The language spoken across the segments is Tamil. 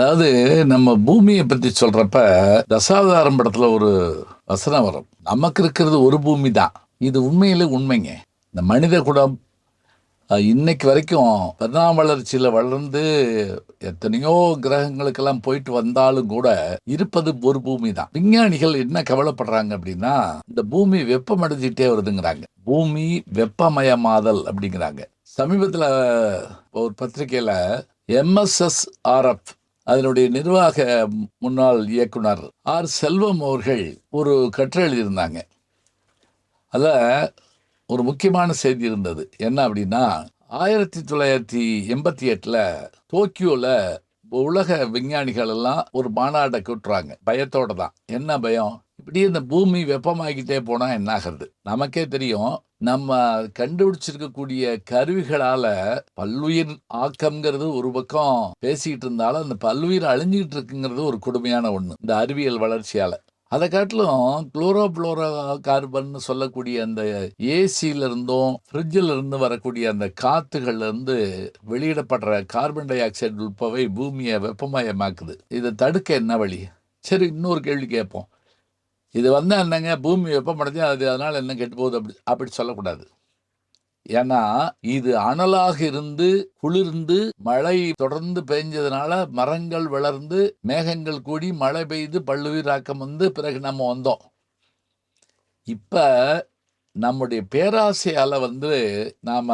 அதாவது நம்ம பூமியை பற்றி சொல்கிறப்ப தசாவதாரம் படத்தில் ஒரு வசனம் வரும். நமக்கு இருக்கிறது ஒரு பூமி தான் இது உண்மையில உண்மைங்க. இந்த மனித குடம் இன்னைக்கு வரைக்கும் பரிணாம வளர்ச்சியில் வளர்ந்து எத்தனையோ கிரகங்களுக்கெல்லாம் போயிட்டு வந்தாலும் கூட இருப்பது ஒரு பூமி தான் விஞ்ஞானிகள் என்ன கவலைப்படுறாங்க அப்படின்னா இந்த பூமி வெப்பமடைஞ்சிட்டே வருதுங்கிறாங்க. பூமி வெப்பமயமாதல் அப்படிங்கிறாங்க. சமீபத்தில் ஒரு பத்திரிக்கையில் எம்எஸ்எஸ்ஆர்எஃப் அதனுடைய நிர்வாக முன்னாள் இயக்குனர் ஆர் செல்வம் அவர்கள் ஒரு கட்டுரை எழுதியிருந்தாங்க. அதில் ஒரு முக்கியமான செய்தி இருந்தது. என்ன அப்படின்னா ஆயிரத்தி தொள்ளாயிரத்தி எண்பத்தி எட்டில் டோக்கியோவில் உலக விஞ்ஞானிகள் எல்லாம் ஒரு மாநாட்டை கூட்டுறாங்க. பயத்தோடு தான். என்ன பயம்? இப்படி இந்த பூமி வெப்பமாகிட்டே போனால் என்ன ஆகிறது நமக்கே தெரியும் நம்ம கண்டுபிடிச்சிருக்கக்கூடிய கருவிகளால பல்லுயிர் ஆக்கம்ங்கிறது ஒரு பக்கம் பேசிக்கிட்டு இருந்தாலும் அந்த பல்லுயிர் அழிஞ்சிக்கிட்டு இருக்குங்கிறது ஒரு கொடுமையான ஒன்று இந்த அறிவியல் வளர்ச்சியால. அதை காட்டிலும் குளோரோ புளோரோ கார்பன் சொல்லக்கூடிய அந்த ஏசியில இருந்தும் ஃப்ரிட்ஜில் இருந்து வரக்கூடிய அந்த காத்துகள்ல இருந்து வெளியிடப்படுற கார்பன் டை ஆக்சைடு உட்பவை பூமியை வெப்பமயமாக்குது. இதை தடுக்க என்ன வழி? சரி இன்னொரு கேள்வி கேட்போம். இது வந்து என்னங்க? பூமி வெப்பமடைஞ்சு அது அதனால் என்ன கெட்டு போகுது? அப்படி அப்படி சொல்லக்கூடாது. ஏன்னா இது அனலாக இருந்து குளிர்ந்து மழை தொடர்ந்து பெஞ்சதுனால மரங்கள் வளர்ந்து மேகங்கள் கூடி மழை பெய்து பல்லுயிராக்கம் வந்து பிறகு நம்ம வந்தோம். இப்போ நம்முடைய பேராசையால் வந்து நாம்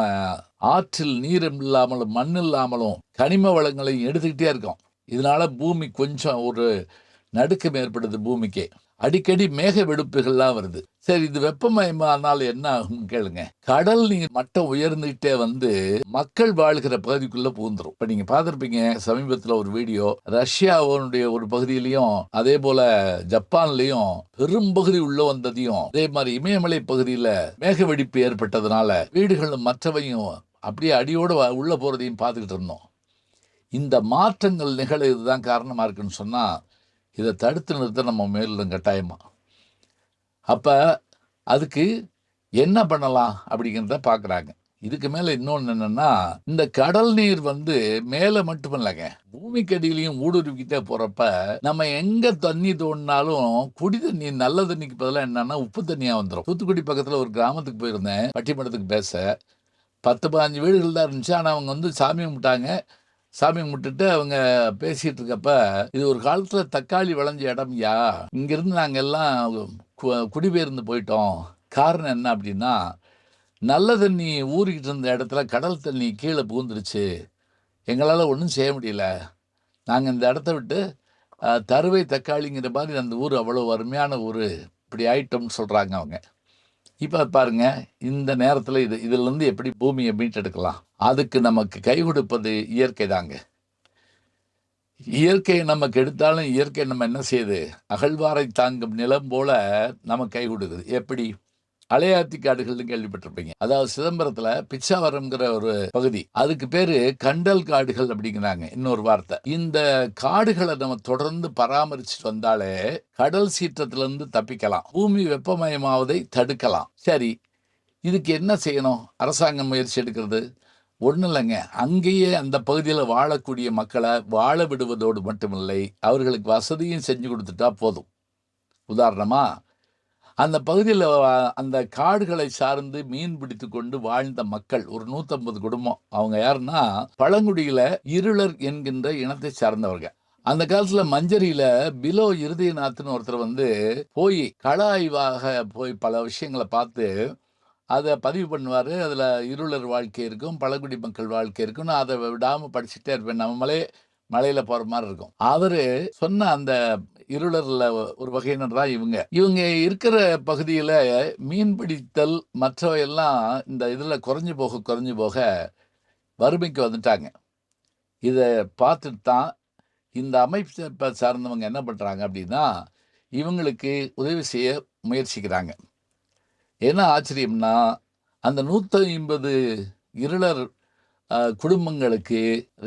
ஆற்றில் நீர் இல்லாமலும் மண் இல்லாமலும் கனிம வளங்களையும் எடுத்துக்கிட்டே இருக்கோம். இதனால பூமி கொஞ்சம் ஒரு நடுக்கம் ஏற்படுது பூமிக்கே. அடிக்கடி மேக வெடிப்புகள்லாம் வருது. சரி இது வெப்பமயமானால் என்ன ஆகும் கேளுங்க. கடல் நீர் மட்டம் உயர்ந்துகிட்டே வந்து மக்கள் வாழ்கிற பகுதிக்குள்ள பூந்துரும் இப்ப நீங்க பாத்திருப்பீங்க சமீபத்துல ஒரு வீடியோ ரஷ்யாவுடைய ஒரு பகுதியிலையும் அதே போல ஜப்பான்லயும் பெரும்பகுதி உள்ள வந்ததையும் அதே மாதிரி இமயமலை பகுதியில மேக வெடிப்பு ஏற்பட்டதுனால வீடுகளும் மற்றவையும் அப்படியே அடியோட உள்ள போறதையும் பார்த்துக்கிட்டு இருந்தோம். இந்த மாற்றங்கள் நிகழ இதுதான் காரணமா இருக்குன்னு சொன்னா இதை தடுத்து நிறுத்த நம்ம மேலும் கட்டாயமா? அப்போ அதுக்கு என்ன பண்ணலாம் அப்படிங்கிறத பார்க்குறாங்க இதுக்கு மேலே இன்னொன்று என்னென்னா இந்த கடல் நீர் வந்து மேலே மட்டும் இல்லைங்க பூமிக்கடியிலையும் ஊடுருவிக்கிட்டே போகிறப்ப நம்ம எங்கே தண்ணி தோண்டினாலும் குடி தண்ணி நல்ல தண்ணிக்கு பதிலாக என்னன்னா உப்பு தண்ணியாக வந்துடும் தூத்துக்குடி பக்கத்தில் ஒரு கிராமத்துக்கு போயிருந்தேன் பட்டிமன்றத்துக்கு பேச. பத்து பதினஞ்சு வீடுகள் தான் இருந்துச்சு. ஆனால் அவங்க வந்து சாமி கும்பிட்டாங்க. சாமி கும்பிட்டுட்டு அவங்க பேசிட்டு இருக்கப்ப இது ஒரு காலத்துல தக்காளி விளைஞ்ச இடம்யா இங்கிருந்து நாங்க எல்லாம் கு- குடிபெயர்ந்து போயிட்டோம். காரணம் என்ன அப்படின்னா நல்ல தண்ணி ஊறிக்கிட்டு இருந்த இடத்துல கடல் தண்ணி கீழே பூந்துருச்சு எங்களால் ஒன்றும் செய்ய முடியல. நாங்கள் இந்த இடத்த விட்டு தருவை தக்காளிங்கிற மாதிரி அந்த ஊர் அவ்வளோ அருமையான ஊர். இப்படி ஆயிட்டோம்னு சொல்கிறாங்க அவங்க. இப்போ பாருங்கள் இந்த நேரத்தில் இது இதுலேருந்து எப்படி பூமியை மீட்டெடுக்கலாம்? அதுக்கு நமக்கு கை கொடுப்பது இயற்கை தாங்க. இயற்கையை நமக்கு எடுத்தாலும் இயற்கை நம்ம என்ன செய்யுது? அகழ்வாரை தாங்கும் நிலம் போல நமக்கு கை கொடுக்குது. எப்படி? அலையாத்தி காடுகள்னு கேள்விப்பட்டிருப்பீங்க. அதாவது சிதம்பரத்துல பிச்சாவரம்ங்கிற ஒரு பகுதி. அதுக்கு பேரு கண்டல் காடுகள் அப்படிங்கிறாங்க. இன்னொரு வார்த்தை. இந்த காடுகளை நம்ம தொடர்ந்து பராமரிச்சுட்டு வந்தாலே கடல் சீற்றத்துல இருந்து தப்பிக்கலாம். பூமி வெப்பமயமாவதை தடுக்கலாம். சரி. இதுக்கு என்ன செய்யணும்? அரசாங்கம் முயற்சி எடுக்கிறது. ஒன்றும் இல்லைங்க. அங்கேயே அந்த பகுதியில் வாழக்கூடிய மக்களை வாழ விடுவதோடு மட்டுமில்லை அவர்களுக்கு வசதியும் செஞ்சு கொடுத்துட்டா போதும். உதாரணமா அந்த பகுதியில் அந்த காடுகளை சார்ந்து மீன் பிடித்து கொண்டு வாழ்ந்த மக்கள் ஒரு நூற்றம்பது குடும்பம். அவங்க யாருன்னா பழங்குடியில இருளர் என்கின்ற இனத்தை சார்ந்தவர்கள். அந்த காலத்துல மஞ்சரியில பிலோ இருதயநாத்னு ஒருத்தர் வந்து போய் கள ஆய்வாக போய் பல விஷயங்களை பார்த்து அதை பதிவு பண்ணுவார். அதில் இருளர் வாழ்க்கை இருக்கும் பழங்குடி மக்கள் வாழ்க்கை இருக்கும் நான் அதை விடாமல் படிச்சுட்டே இருப்பேன். நம்மளே மலையில் போகிற மாதிரி இருக்கும். அவர் சொன்ன அந்த இருளரில் ஒரு வகையினர் தான் இவங்க. இவங்க இருக்கிற பகுதியில் மீன் பிடித்தல் மற்றவையெல்லாம் இந்த இதில் குறைஞ்சு போக குறைஞ்சு போக வறுமைக்கு வந்துட்டாங்க. இதை பார்த்துட்டு தான் இந்த அமைப்பை சார்ந்தவங்க என்ன பண்ணுறாங்க அப்படின்னா இவங்களுக்கு உதவி செய்ய முயற்சிக்கிறாங்க. என்ன ஆச்சரியம்னா அந்த நூற்றி ஐம்பது இருளர் குடும்பங்களுக்கு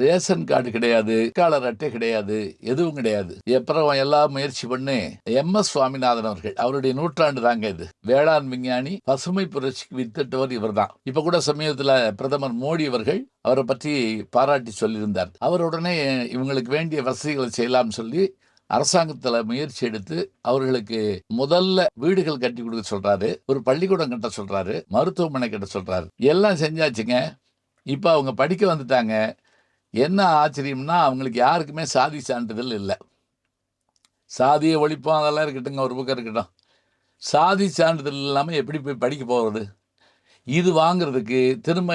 ரேஷன் கார்டு கிடையாது காலர் அட்டை கிடையாது எதுவும் கிடையாது. அப்புறம் எல்லாம் முயற்சி பண்ணி. எம். எஸ். சுவாமிநாதன் அவர்கள் அவருடைய நூற்றாண்டு தாங்க இது. வேளாண் விஞ்ஞானி பசுமை புரட்சிக்கு வித்திட்டவர் இவர்தான். இப்ப கூட சமீபத்துல பிரதமர் மோடி அவர்கள் அவரை பற்றி பாராட்டி சொல்லியிருந்தார். அவர் உடனே இவங்களுக்கு வேண்டிய வசதிகளை செய்யலாம்னு சொல்லி அரசாங்கத்துல முயற்சி எடுத்து அவர்களுக்கு முதல்ல வீடுகள் கட்டி கொடுக்க சொல்றாரு ஒரு பள்ளிக்கூடம் கட்ட சொல்றாரு மருத்துவமனை கட்ட சொல்றாரு. எல்லாம் செஞ்சாச்சுங்க. இப்போ அவங்க படிக்க வந்துட்டாங்க. என்ன ஆச்சரியம்னா அவங்களுக்கு யாருக்குமே சாதி சான்றிதழ் இல்லை. சாதியை ஒழிப்போம் அதெல்லாம் இருக்கட்டுங்க ஒரு பக்கம் இருக்கட்டும். சாதி சான்றிதழ் இல்லாமல் எப்படி போய் படிக்க போகிறது இது வாங்குறதுக்கு திரும்ப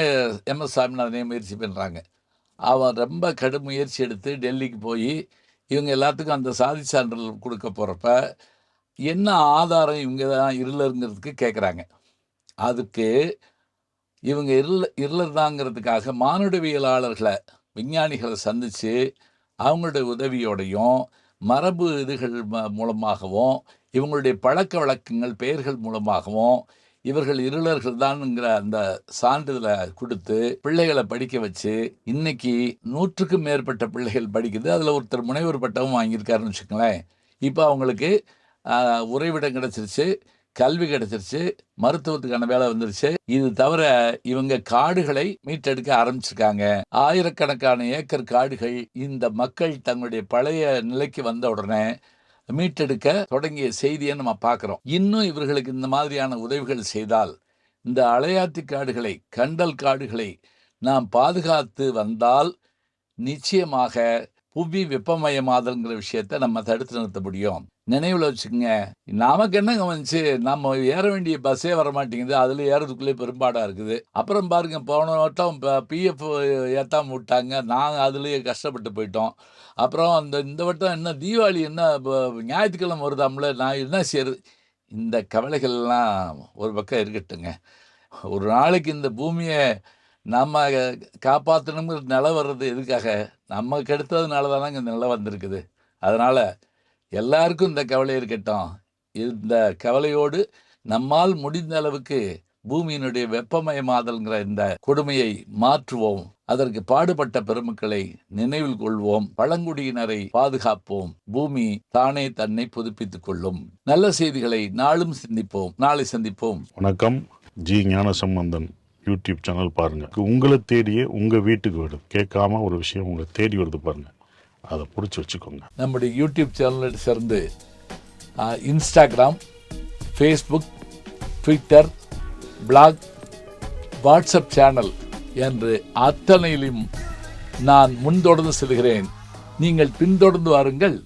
எம் எஸ் சாமிநாதனே முயற்சி பண்ணுறாங்க அவன் ரொம்ப கடும் முயற்சி எடுத்து டெல்லிக்கு போய் இவங்க எல்லாத்துக்கும் அந்த சாதி சான்றிதழ் கொடுக்க போகிறப்ப என்ன ஆதாரம் இவங்க தான் இருளருங்கிறதுக்கு கேட்குறாங்க அதுக்கு இவங்க இருள இருளர் தாங்கிறதுக்காக மானுடவியலாளர்களை விஞ்ஞானிகளை சந்தித்து அவங்களுடைய உதவியோடையும் மரபு இதுகள் ம- மூலமாகவும் இவங்களுடைய பழக்க வழக்கங்கள் பெயர்கள் மூலமாகவும் இவர்கள் இருளர்கள் தான்ங்கிற அந்த சான்றிதழை கொடுத்து பிள்ளைகளை படிக்க வச்சு இன்னைக்கு நூற்றுக்கும் மேற்பட்ட பிள்ளைகள் படிக்குது. அதில் ஒருத்தர் முனைவர் பட்டமும் வாங்கியிருக்காருன்னு வச்சுக்கோங்களேன். இப்போ அவங்களுக்கு உறைவிடம் கிடைச்சிருச்சு கல்வி கிடைச்சிருச்சு மருத்துவத்துக்கான வேலை வந்துருச்சு. இது தவிர இவங்க காடுகளை மீட்டெடுக்க ஆரம்பிச்சிருக்காங்க. ஆயிரக்கணக்கான ஏக்கர் காடுகள் இந்த மக்கள் தங்களுடைய பழைய நிலைக்கு வந்த உடனே மீட்டெடுக்க தொடங்கிய செய்தியை நம்ம பார்க்குறோம். இன்னும் இவர்களுக்கு இந்த மாதிரியான உதவிகள் செய்தால் இந்த அலையாத்தி காடுகளை கண்டல் காடுகளை நாம் பாதுகாத்து வந்தால் நிச்சயமாக புவி வெப்பமயமாதல்ங்கிற விஷயத்த நம்ம தடுத்து நிறுத்த முடியும். நினைவில் வச்சுக்கோங்க. நமக்கு என்னங்க வந்துச்சு நம்ம ஏற வேண்டிய பஸ்ஸே வர மாட்டேங்குது அதில் ஏறதுக்குள்ளே பெரும்பாடாக இருக்குது. அப்புறம் பாருங்க போன வட்டம் இப்போ பிஎஃப் ஏற்றாம விட்டாங்க. நாங்கள் அதுலேயே கஷ்டப்பட்டு போயிட்டோம். அப்புறம் அந்த இந்த வட்டம் என்ன தீபாவளி என்ன ஞாயிற்றுக்கிழமை வருதாம்ல நான் என்ன செய்யறது? இந்த கவலைகள்லாம் ஒரு பக்கம் இருக்கட்டுங்க. ஒரு நாளைக்கு இந்த பூமியை நம்ம காப்பாற்றணுங்கிற நிலை வர்றது எதுக்காக? நம்ம கெடுத்ததுனால தான் இந்த நிலை வந்திருக்குது. அதனால் எல்லாருக்கும் இந்த கவலை இருக்கட்டும். இந்த கவலையோடு நம்மால் முடிந்த அளவுக்கு பூமியினுடைய வெப்பமயமாதல்ங்கிற இந்த கொடுமையை மாற்றுவோம். அதற்கு பாடுபட்ட பெருமக்களை நினைவில் கொள்வோம். பழங்குடியினரை பாதுகாப்போம். பூமி தானே தன்னை புதுப்பித்துக் கொள்ளும். நல்ல செய்திகளை நாளும் சிந்திப்போம். நாளை சந்திப்போம். வணக்கம். ஜி ஞானசம்பந்தன். யூடியூப் சேனல் பாருங்கள் உங்களை தேடியே உங்கள் வீட்டுக்கு வரும். கேட்காம ஒரு விஷயம் உங்களை தேடி வருது பாருங்கள் அதை பிடிச்சி வச்சுக்கோங்க. நம்முடைய யூடியூப் சேனலில் சேர்ந்து Instagram Facebook Twitter blog WhatsApp channel என்று அத்தனையிலும் நான் முன்தொடர்ந்து செல்கிறேன். நீங்கள் பின்தொடர்ந்து வாருங்கள்.